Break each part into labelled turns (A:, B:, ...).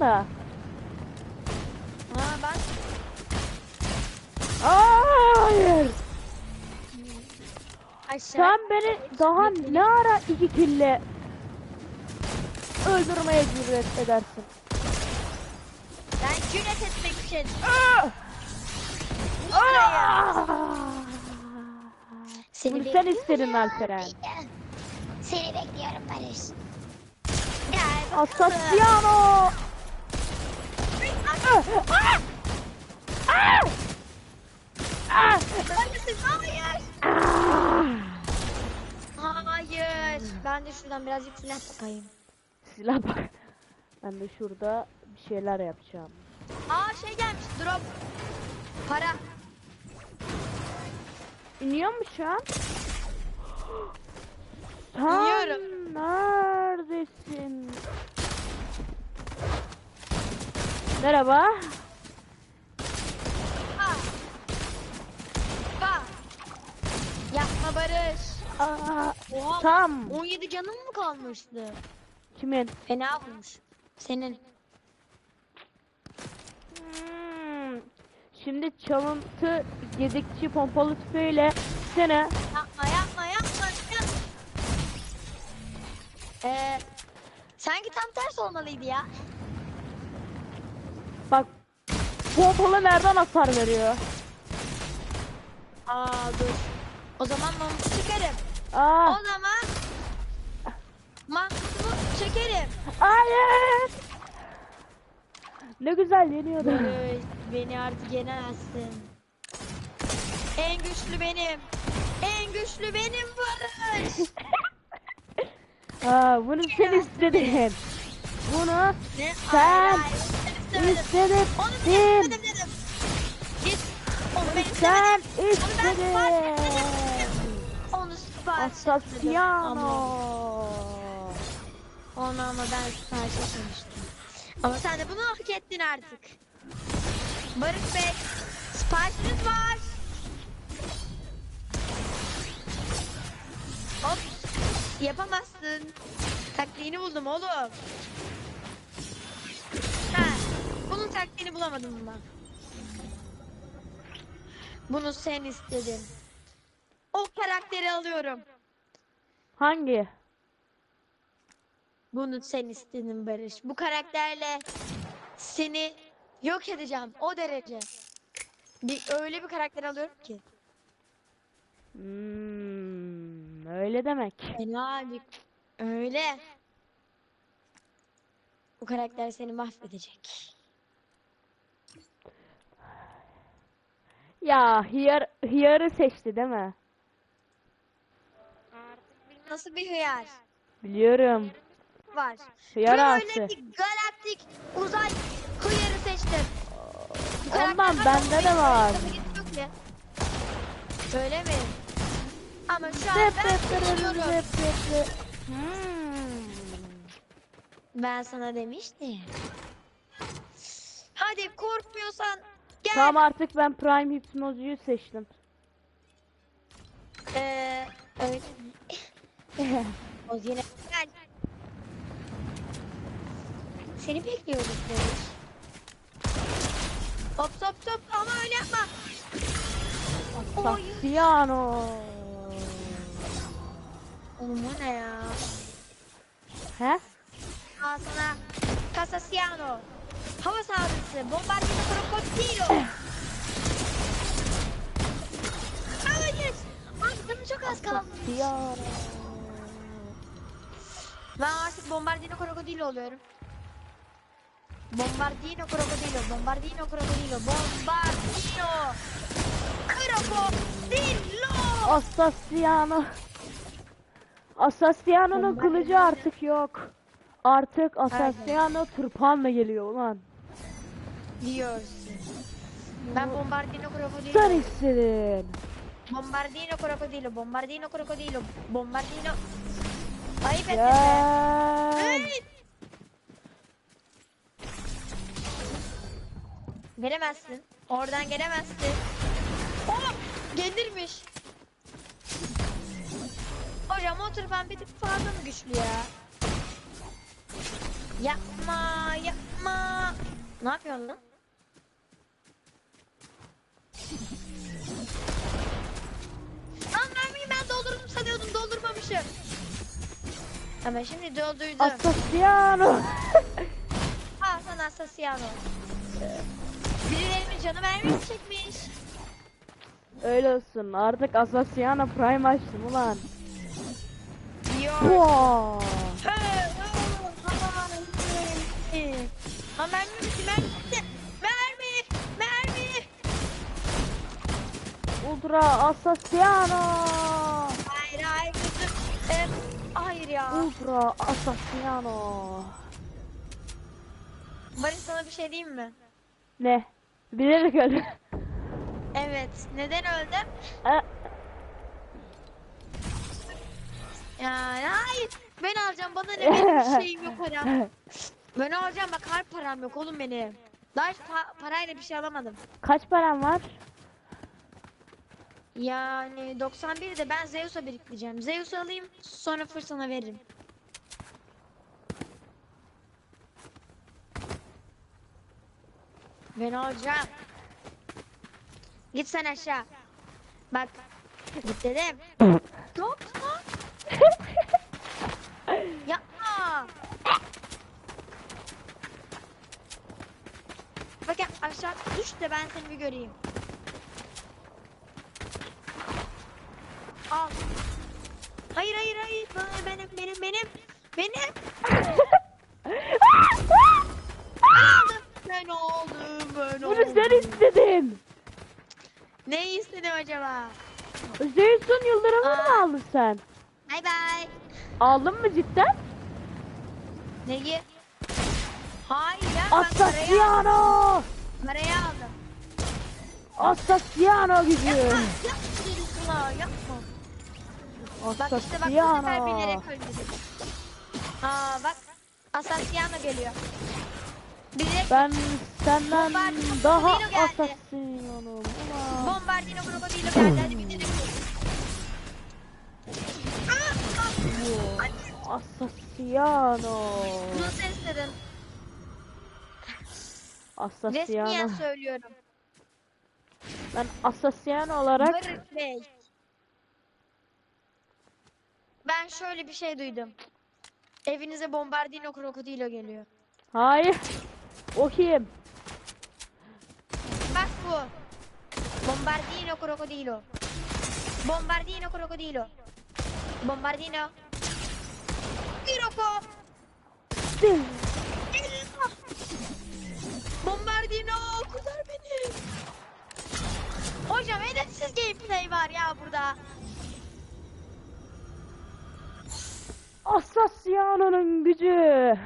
A: da.
B: Ha ben
A: Hayır.
B: aşağı.
A: Sen beni daha ne ara iki kille öldürmeye cüret edersin.
B: Ben cüret etmek için.
A: Ah! Ah!
B: Seni
A: Bunu sen istedin Alperen.
B: Seni bekliyorum Barış. Gel.
A: Ah!
B: Neredesin? Hayır. Hayır. Ben de şuradan birazcık silah bakayım.
A: Silah bak. Ben de şurada bir şeyler yapacağım.
B: Aa şey gelmiş. Drop. Para.
A: İniyor mu şu an? Sen
B: İniyorum.
A: neredesin? Merhaba.
B: Ha. Bak. Yapma Barış.
A: Aa,
B: Oha.
A: tam.
B: 17 canın mı kalmıştı?
A: Kimin?
B: Fena olmuş. Senin.
A: Hmm. Şimdi çalıntı gedikçi pompalı tüfeğiyle seni
B: Yapma yapma yapma. yapma. Ee, sanki tam ters olmalıydı ya.
A: bak pompalı nereden hasar veriyor?
B: Aa dur. O zaman mamutu çekerim.
A: Aa,
B: O zaman mamutumu çekerim.
A: hayır. Ne güzel yeniyordu.
B: Beni artık yenemezsin. En güçlü benim. En güçlü benim Barış.
A: Aa, bunu sen istedin. Bunu
B: Ne?
A: Sen
B: Hayır, hayır, istemedim. Onu ben istemedim dedim. Git. Onu ben
A: Sen
B: istemedim. Onu ben sipariş etmedim.
A: istedin.
B: Onu sipariş etmedim.
A: Assassino.
B: Ama, onu ama ben sipariş etmemiştim. Ama sen de bunu hak ettin artık. Barış Bey, siparişiniz var. Hop. Yapamazsın. Taktiğini buldum oğlum. Bunun taktiğini bulamadım ben. Bunu sen istedin. O karakteri alıyorum.
A: Hangi?
B: Bunu sen istedin Barış. Bu karakterle seni yok edeceğim. O derece. Bir, öyle bir karakter alıyorum ki.
A: Hmm, öyle demek.
B: Fena bir... Öyle. Bu karakter seni mahvedecek.
A: Ya hıyar, hıyarı seçti değil mi?
B: Nasıl bir hıyar
A: Biliyorum.
B: var?
A: Hıyar ağası.
B: öyle bir galaktik uzay hıyarı seçtim.
A: Ondan bende de var.
B: bir hıyar yok ki? Öyle mi? Ama şu an
A: Zıp
B: ben
A: zıp zıp
B: seçiyorum.
A: zıp zıp zıp. Hmm.
B: Ben sana demiştim. Hadi korkmuyorsan gel.
A: Tamam artık ben Prime Hipnozu'yu seçtim.
B: Ee? O yine gel. Seni bekliyoruz Barış. Hop hop hop ama öyle yapma. Oy. Oğlum o ne ya?
A: He?
B: Al sana Casasiano. Hava saldırısı. Bombardino Crocodilo. Hayır. Abi canım çok az kaldı.
A: Sassiano.
B: Ben artık Bombardino Crocodilo oluyorum. Bombardino Crocodilo, Bombardino Crocodilo, Bombardino Crocodilo.
A: Assassiano. Assassiano'nun kılıcı artık yok. Artık Assassiano tırpanla geliyor ulan.
B: Diyorsun. Ben Bombardino Crocodilo.
A: Sen istedin.
B: Bombardino Crocodilo, Bombardino Crocodilo, Bombardino. Ayıp ettin be. Gelemezsin. Oradan gelemezsin. Oh! Gelirmiş. Hocam o tırpan bir tık fazla mı güçlü ya? Yapma, yapma. Ne yapıyorsun lan? Lan mermiyi ben doldurdum sanıyordum doldurmamışım. Ama şimdi doldurdum.
A: Assassino.
B: Al sana Asasiano. Birilerinin canı mermisi çekmiş.
A: Öyle olsun. Artık Assassino Prime açtım ulan.
B: Yok.
A: Wow.
B: Ha mermi bitti mermi bitti. Mermi mermi.
A: Ultra Assassino.
B: Hayır hayır kızım. Ee, hayır ya.
A: Ultra Assassino.
B: Barış sana bir şey diyeyim mi?
A: Ne? Bilerek öyle.
B: Evet. Neden öldüm?
A: E,
B: Yani hayır. Ben alacağım. Bana ne benim bir şeyim yok param. Ben alacağım bak harp param yok oğlum benim. Daha hiç pa- parayla bir şey alamadım.
A: Kaç param var?
B: Yani 91'de ben Zeus'a biriktireceğim. Zeus'u alayım sonra fırsana veririm. Ben alacağım. Git sen aşağı. Bak. Git dedim. Yapma. Yapma. Ya aşağı düş de ben seni bir göreyim. Al. Hayır hayır hayır. Benim benim benim. Benim. Ben oldum. Ben
A: Bunu
B: oldum.
A: sen istedin.
B: Ne istedim acaba?
A: Zeus'un yıldırımını mı aldın sen?
B: Bay bay.
A: Aldın mı cidden?
B: Neyi? Hayır ya ben parayı,
A: Assassino.
B: parayı aldım.
A: Assassino gücü.
B: Yapma. Yapma sana. Yapma. Bak işte bak bu sefer bilerek
A: Assassino.
B: öldürdüm. Aa bak. Asasiano geliyor. Bilerek
A: Ben senden
B: Bombardino
A: daha. Assassino'num.
B: Bombardino krokodilo geldi. Hadi. Ay,
A: Assassino.
B: Bunu sen istedin.
A: Assassino.
B: Resmiyen söylüyorum.
A: Ben Assassino olarak
B: Barış Bey. Ben şöyle bir şey duydum. Evinize bombardino krokodilo geliyor.
A: Hayır. O kim?
B: Bak bu. Bombardino krokodilo. Bombardino krokodilo. Bombardino. Kroko.
A: Sil.
B: Allah! Bombardino kurtar beni. Hocam edepsiz gameplay var ya burada.
A: Assassino'nun gücü.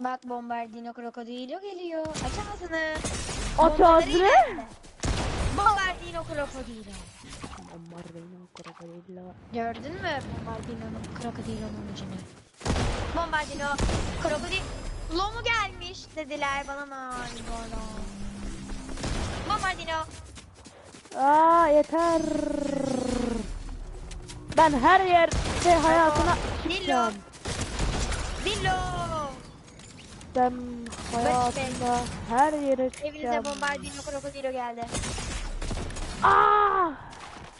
B: Bak bombardino krokodilo geliyor. Aç ağzını.
A: Aç ağzını.
B: Bombardino krokodilo.
A: Bombardino krokodilo.
B: Gördün mü bombardino'nun krokodilo'nun ucunu? Bombardino krokodilo mu gelmiş dediler bana mani bana. Bombardino.
A: Aa yeter. Ben her yerde hayatına
B: Dillo.
A: çıkacağım.
B: Dillo.
A: Ben hayatımda her yere
B: Evinize
A: çıkacağım.
B: bombardino krokodilo geldi.
A: Aa!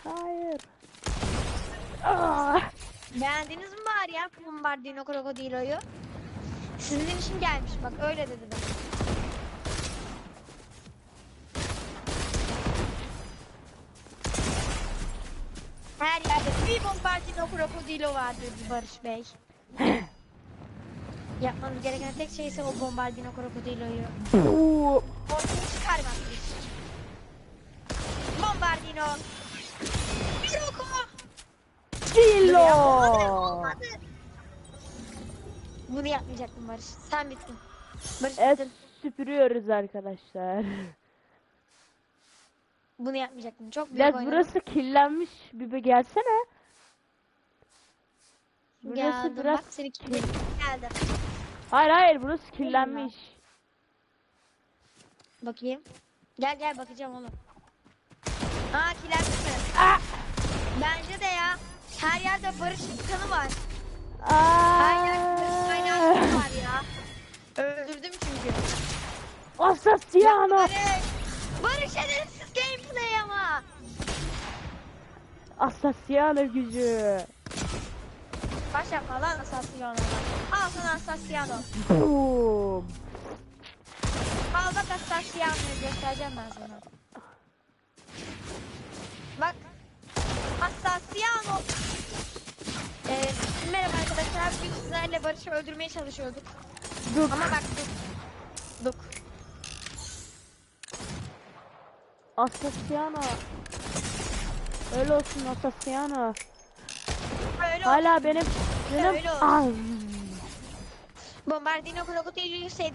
A: Hayır. Aa!
B: Beğendiniz mi bari ya bombardino krokodiloyu? Sizin için gelmiş bak öyle dedi bana. Her yerde bir bombardino krokodilo vardır Barış Bey. Yapmanız gereken tek şey ise o bombardino krokodiloyu ortaya çıkarmaktır. Bombardino. Kroko.
A: Dillo!
B: Olmadı, olmadı. Bunu yapmayacaktım Barış. Sen bittin. Barış
A: Evet
B: bittin.
A: süpürüyoruz arkadaşlar.
B: Bunu yapmayacaktım. Çok büyük
A: Biraz
B: oynadım.
A: burası kirlenmiş. Bir, gelsene. Burası
B: Geldim.
A: biraz
B: Bak seni kirlettim. Geldim.
A: Hayır hayır burası kirlenmiş.
B: Bakayım. Gel gel bakacağım oğlum. Aa kirlendi mi?
A: Aa!
B: Bence de ya. Her yerde Barış'ın kanı var. Her
A: Aa!
B: kanı var ya. Öldürdüm çünkü.
A: Assassino.
B: Barış. Barış edilsiz gameplay ama.
A: Assassino gücü.
B: Baş yapma lan Assassino'na. Al sana Assassino.
A: Boom.
B: Al bak Assassino'yu göstereceğim ben sana. Bak. Assassino. Ee, merhaba arkadaşlar. Bugün sizlerle Barış'ı öldürmeye çalışıyorduk.
A: Duk.
B: Ama bak Duk. Duk.
A: Assassino. Öyle olsun.
B: Öyle
A: Hala benim benim
B: Öyle olsun. Bombardino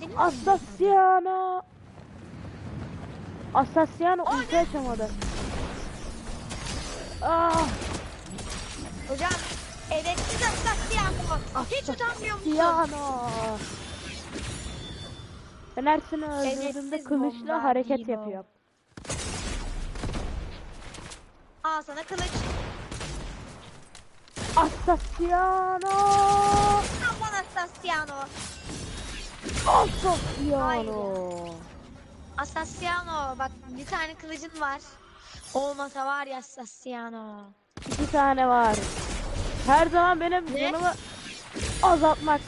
B: mi?
A: Assassino. Assassino
B: O
A: ulti açamadı. Ah,
B: Hocam edepsiz Assassino. Hiç utanmıyor musun?
A: Assassino. Ben Ersin'i öldürdüğümde
B: Edepsiz
A: kılıçla hareket
B: bombardino.
A: yapıyor.
B: Al sana kılıç.
A: Assassino.
B: Aman Assassino.
A: Assassino.
B: Assassino bak bir tane kılıcın var. Olmasa var ya Assassino.
A: İki tane var. Her zaman benim
B: Ne?
A: canımı azaltmak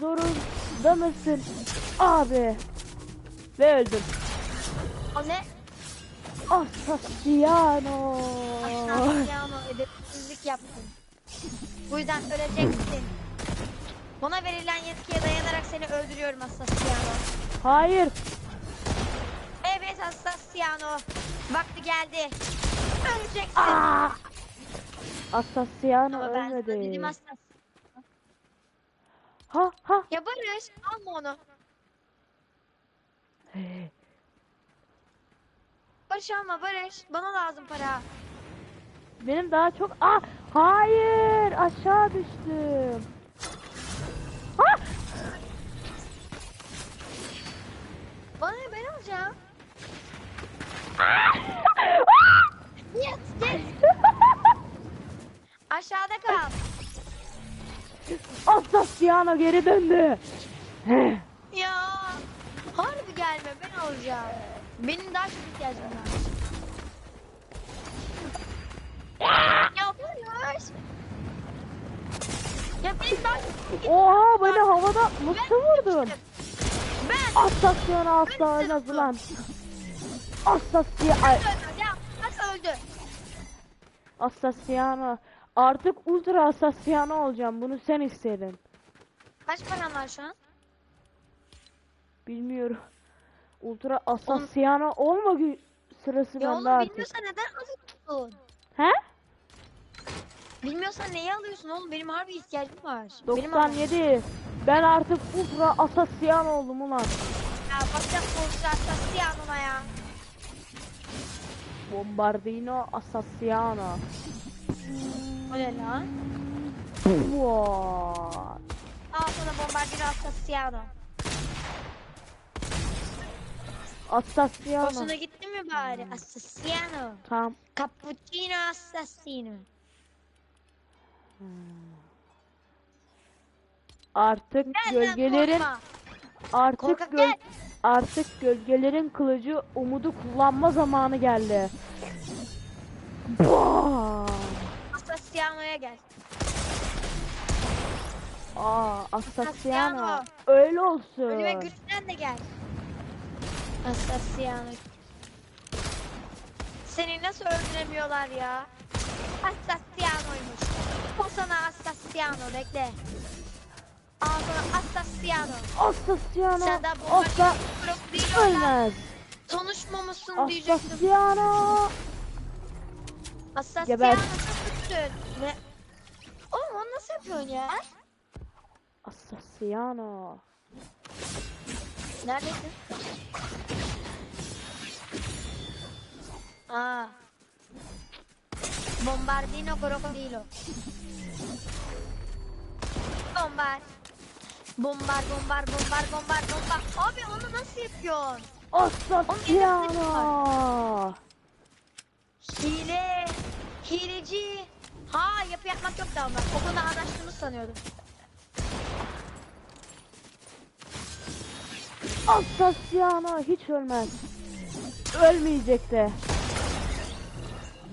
A: zorunda mısın abi? Ve öldüm.
B: O ne?
A: Assassino.
B: Assassino edepsizlik yaptın. Bu yüzden öleceksin. Bana verilen yetkiye dayanarak seni öldürüyorum Assassino.
A: Hayır.
B: Evet Assassino. Vakti geldi. Öleceksin.
A: Aa! Assassino
B: Ama ben sana dedim.
A: Ha ha.
B: Ya Barış alma onu. Barış alma Barış. Bana lazım para.
A: Benim daha çok... Ah! Hayır! Aşağı düştüm. Ha!
B: Bana ne ben alacağım. Yes yes. Aşağıda kal.
A: Assassino geri döndü.
B: Ya. Harbi gelme ben alacağım. Benim daha çok ihtiyacım var. Ya Barış. Ya benim daha çok
A: Oha beni havada nasıl vurdun?
B: Ben
A: Assassino asla ölmez lan. Assassino... Ay,
B: Ya nasıl öldü?
A: Assassino. Artık ultra Assassino olacağım. Bunu sen istedin.
B: Kaç paran var şu an?
A: Bilmiyorum. Ultra Assassino olma gü- sırası
B: Ya
A: bende
B: oğlum
A: artık.
B: bilmiyorsan neden alıyorsun?
A: He?
B: Bilmiyorsan neyi alıyorsun oğlum? Benim harbi ihtiyacım var. Benim almam.
A: 97. Ben artık ultra Assassino oldum ulan.
B: Ya bakacak borçlu Assassino'na ya.
A: Bombardino Assassino.
B: O ne lan?
A: What?
B: Al sana bombardino Assassino.
A: Assassino.
B: Hoşuna gitti mi bari? Assassino.
A: Tamam.
B: Cappuccino Assassino.
A: Artık
B: lan
A: gölgelerin
B: korkma.
A: artık
B: Korkak
A: göl
B: gel.
A: artık gölgelerin kılıcı umudu kullanma zamanı geldi. Bam!
B: Assassino'ya gel.
A: Aa. Assassino. Öyle olsun.
B: Ölüme güçlen de gel. Assassino. Seni nasıl öldüremiyorlar ya? Assassino'ymuş. O sana Assassino bekle. Al sana Assassino.
A: Assassino.
B: Sen de bu Krokodilyo'yla
A: ölmez.
B: tanışmamışsın diyecektim.
A: Assassino.
B: Assassino
A: Geber.
B: Kötüsün. Ne? Oğlum onu nasıl yapıyorsun ya?
A: Assassino.
B: Neredesin? Aa. Bombardino crocodilo. Bombar. Bombar bombar bombar bombar bombar. Abi onu nasıl yapıyorsun?
A: Assassino.
B: Hile. Hileci. Ha yapı yapmak yok da onlar. O konuda anlaştığımız sanıyordum.
A: Astasiyana hiç ölmez. Ölmeyecek de.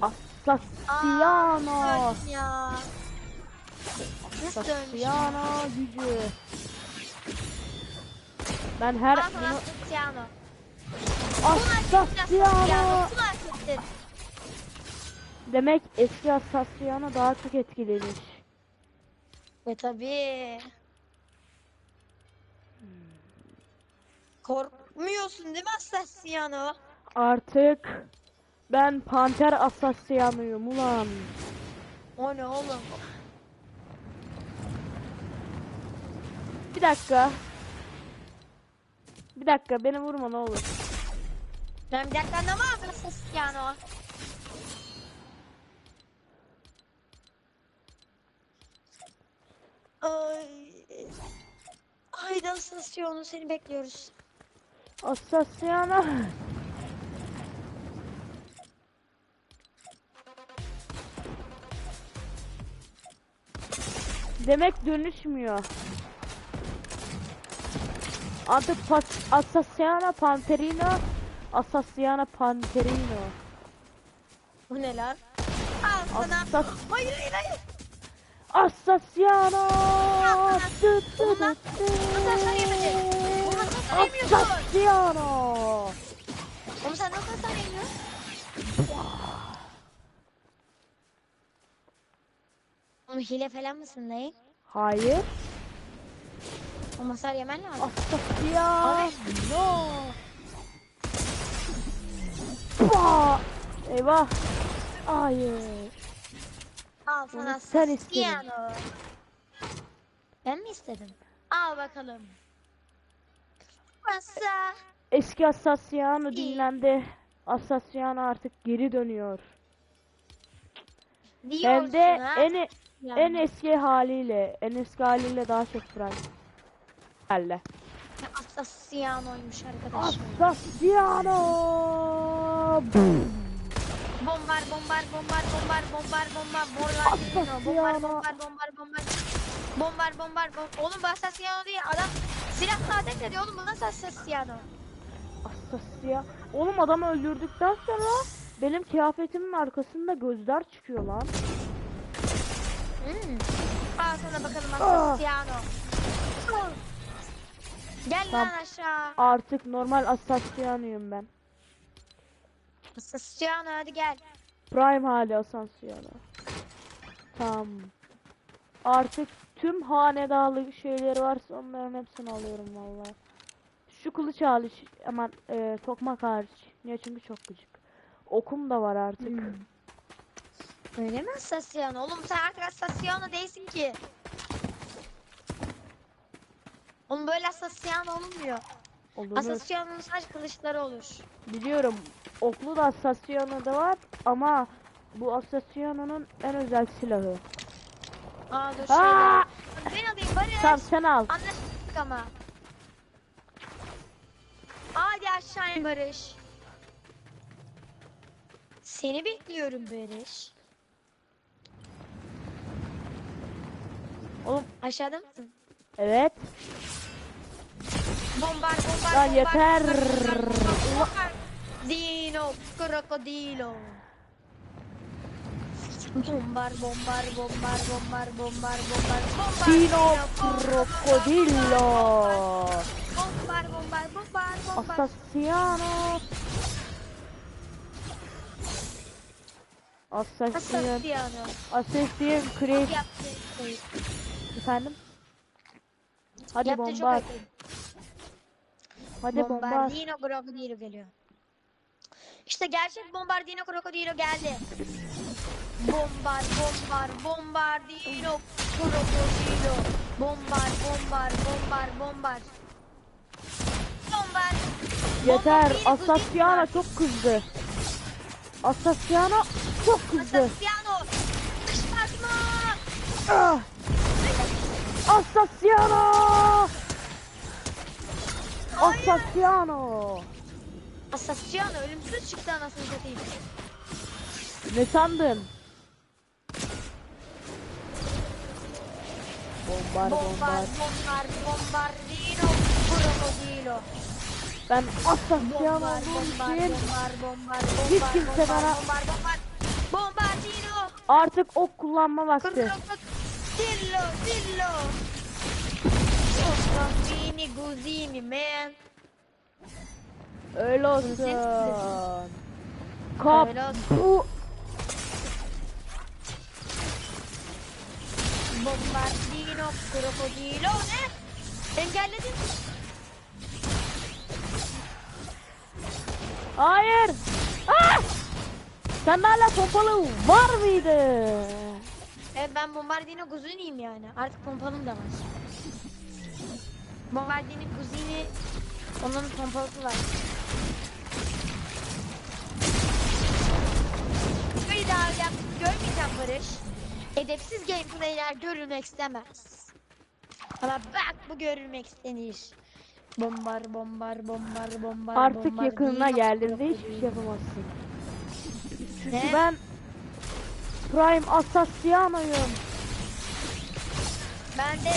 B: Astasiyana.
A: Astasiyana gücü. Ben her
B: Astasiyana. Astasiyana. Astasiyana
A: demek eski Assassiano daha çok etkiliymiş.
B: Ve tabii. Korkmuyorsun değil mi Assassiano?
A: Artık ben Panter Assassiano'yum ulan.
B: O ne oğlum?
A: Bir dakika. Bir dakika beni vurma ne olur.
B: Ben bir dakika ne var Ay. Haydi Assassiano seni bekliyoruz.
A: Assassiano. Demek dönüşmüyor. Pas Assassiano Panterino Assassiano Panterino.
B: Bu ne lan? Al sana.
A: Assas
B: Hayır hayır hayır.
A: Assassiano!
B: Dı dı dı dı.
A: Assassiano!
B: Oğlum sen nasıl hasar yemiyorsun? Oğlum hile falan mısın dayı?
A: Hayır.
B: O hasar yemen lazım.
A: Assassiano! Bah! Eyvah! Hayır.
B: Al sana
A: sen istedin.
B: Ben mi istedim? Al bakalım. Masa.
A: Eski Assassiano
B: İyi.
A: dinlendi. Assassiano artık geri dönüyor.
B: Diyorsun
A: Hem de
B: ha?
A: en
B: Yani.
A: en eski haliyle, en eski haliyle daha çok frank. Elle.
B: Assassiano'ymuş arkadaşlar.
A: Assassiano.
B: Bombar bombar bombar bombar bombar bombar bombar bombar bombar bombar bombar bombar bombar bombar bom- Oğlum bu Assassiano değil adam silah adet ediyor oğlum bu nasıl Assassiano?
A: Assassiano. Oğlum adamı öldürdükten sonra benim kıyafetimin arkasında gözler çıkıyor lan.
B: Hmm. Al sana bakalım
A: Ah.
B: Assassiano. Gel lan aşağı.
A: Artık normal Assassiano'yum ben.
B: Assassiano hadi gel.
A: Prime hali Assassiano. Tamam. Artık tüm hanedarlık şeyleri varsa onların hepsini alıyorum vallahi. Şu kılıç hariç aman e, tokmak hariç. Niye çünkü çok gıcık. Okum da var artık.
B: Hmm. Öyle mi Assassiano? Oğlum sen artık Assassiano değilsin ki. Oğlum böyle Assassiano olmuyor.
A: Olur.
B: Assassiano'nun sadece kılıçları olur.
A: Biliyorum. Oklu da Assassiano'da var ama bu Assassiano'nun en özel silahı.
B: Aa dur
A: Aa!
B: şöyle. Ben alayım Barış.
A: Tamam sen al.
B: Anlaştık ama. Hadi aşağı in Barış. Seni bekliyorum Barış.
A: Oğlum
B: Aşağıda mısın?
A: evet.
B: Bombar bombar
A: Lan
B: bombar, bombar. Dino krokodilo. Bombar bombar bombar bombar bombar bombar bombar
A: Dino
B: bombar,
A: Crocodillo.
B: Bombar bombar bombar bombar.
A: Assassiano. Assassin.
B: Assassiano.
A: Assassin Creed.
B: Yaptı. şey,
A: Efendim? Hadi
B: Yaptı çok
A: bombar.
B: iyi.
A: Hadi bombar.
B: Bombardino Krokodilo geliyor. İşte gerçek Bombardino Krokodilo geldi. Bombar, bombar, Bombardino Krokodilo. Bombar, bombar, bombar, bombar. Bombar.
A: Yeter.
B: Bombardino
A: Assassiano
B: Guzman.
A: çok kızdı. Assassiano çok kızdı.
B: Assassiano. Kışkırtma.
A: Ah! Assassiano! Assassiano!
B: Assassiano ölümsüz çıktı anasını satayım.
A: Ne sandın? Bombar
B: Bombar,
A: bombar.
B: bombar, bombardino Krokodilo.
A: Ben
B: Bombar,
A: olduğum için
B: bombar, bombar,
A: hiç kimse
B: bombar,
A: bana-
B: bombar, bombar. Bombardino.
A: artık ok kullanma vakti.
B: Dillo, dillo. Guzini, Guzini, man.
A: Öyle olsun.
B: Öyle
A: Kap
B: olsun.
A: bu
B: Bombardino, krokodilo ne? Engelledin.
A: Hayır. Ah! Sen hala pompalı var mıydı?
B: E ben Bombardino Guzini'yim yani. Artık pompalım da var. Bombardino Guzini onun pompalısı var. Bir daha görmeyeceğim Barış. Edepsiz gameplayler görülmek istemez. Ama bak bu görülmek istenir. Bombar bombar bombar bombar
A: Artık
B: bombar
A: yakınına
B: değil,
A: geldiğinde
B: yok,
A: hiçbir şey yapamazsın. Çünkü
B: Ne?
A: ben Prime Assassino'yum.
B: Ben de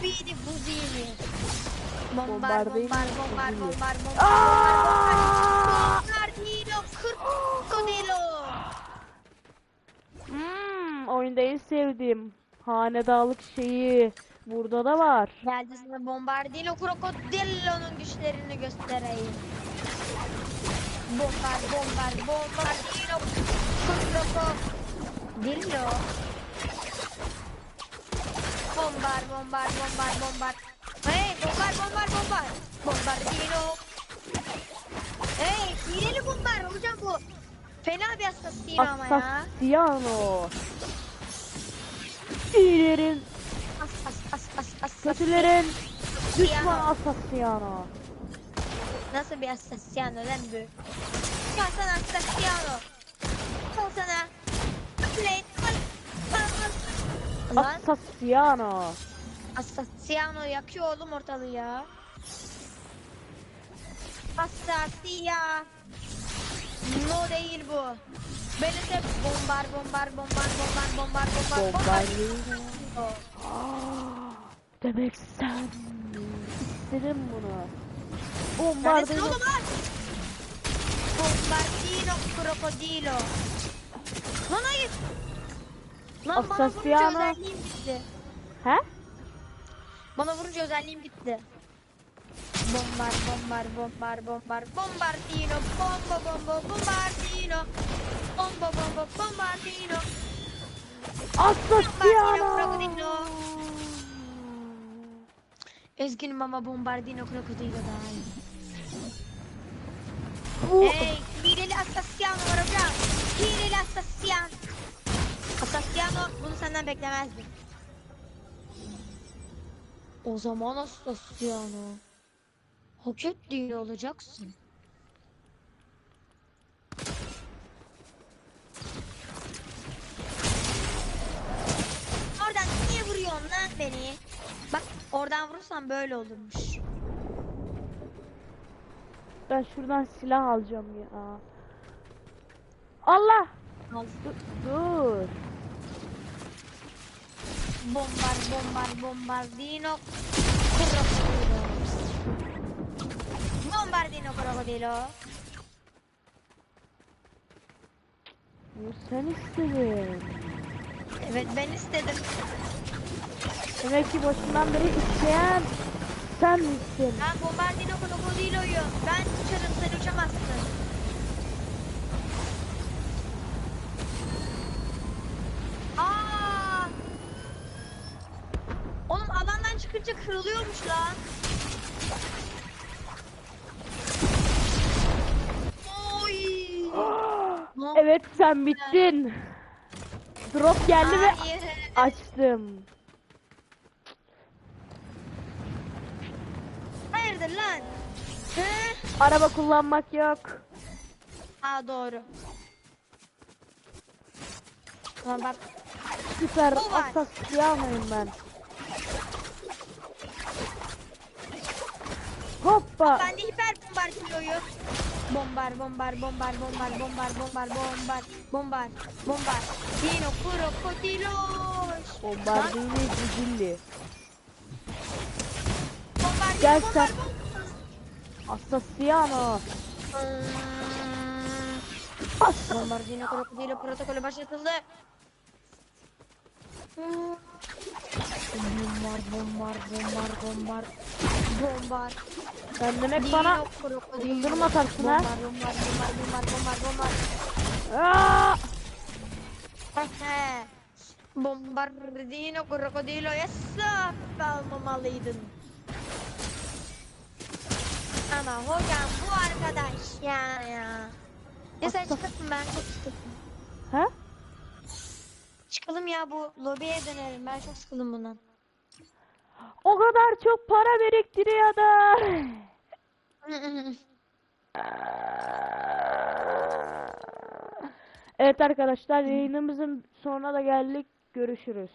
B: Guzini. Bombar
A: Bombardini
B: bombar bombar
A: Guzini.
B: bombar bombar
A: Aa!
B: Bombardino Krokodilo.
A: Hmm, oyunda en sevdiğim hanedalık şeyi burada da var.
B: Geldi sana Bombardino Krokodillo'nun güçlerini göstereyim. Bombar bombar Bombardino Krokodillo. Bombar bombar bombar bombar. Hey bombar bombar bombar. Bombardino. Hey hileli bombar hocam bu. Fena bir hassasiyim ama ya.
A: Assassino. İyilerin,
B: As as as as as.
A: kötülerin düşman
B: Assassino. Nasıl bir Assassino lan bu? Ya sana Assassino. Al sana. Play. Al. Al al. Lan
A: Assassino.
B: Assassino yakıyor oğlum ortalığı ya. Assassino. No değil bu. Böyle de bombar bombar bombar bombar bombar bombar bombar.
A: Ah, Demek sen istedin bunu. Bombardino.
B: Bombardino krokodilo. Lan hayır. Lan bana vurunca özelliğim gitti.
A: He?
B: Bana vurunca özelliğim gitti. Bombar bombar bombar bombar bombardino bomba bomba bombardino bomba bomba bombardino krokodilo. Üzgünüm ama bombardino krokodilo daha iyi.
A: Bu
B: Hey, hileli Assassino var hocam. Hileli Assassino bunu senden beklemezdim. O zaman Assassino. Hak ettiğini olacaksın. Oradan niye vuruyorsun lan beni? Bak oradan vurursan böyle olurmuş.
A: ben şuradan silah alacağım ya. Allah.
B: Al.
A: Dur. dur.
B: Bombar bombar bombardino krokodilo. Bombardino krokodilo.
A: Bu sen istedin.
B: Evet ben istedim.
A: Demek ki başından beri isteyen sen misin?
B: Ben bombardino krokodiloyu. Ben uçarım sen uçamazsın. Aa! Oğlum çıkınca kırılıyormuş lan. Oy! Ne
A: evet sen bittin. Drop geldi ve
B: Hayır.
A: açtım.
B: Hayırdır lan? Hı?
A: Araba kullanmak yok.
B: Aa doğru. Tamam bak.
A: Süper
B: Bu var.
A: Ben. Hoppa.
B: Ben de hiper bombar kiloyu. Bombar bombar bombar bombar bombar bombar bombar bombar bombar. Dino krokodilos.
A: Bombardini Cicilli.
B: Bombar
A: Gel sen.
B: bombar.
A: Assassino.
B: Bombardino protokolü başlatıldı. Bombar, bombar, bombar, bombar. Bombar.
A: Sen demek bana
B: Dino krokodilo.
A: yıldırım atarsın ha?
B: Bombar, bombar, bombar, bombar, bombar, bombar.
A: Aa!
B: Bombardino krokodilo yasa almamalıydın. Ama hocam bu arkadaş ya ya. Neyse
A: Asla-
B: çıkalım ben çok sıkıldım.
A: He?
B: Çıkalım ya bu lobiye dönelim ben çok sıkıldım bundan.
A: O kadar çok para biriktiriyor da. Evet arkadaşlar yayınımızın sonuna da geldik. Görüşürüz.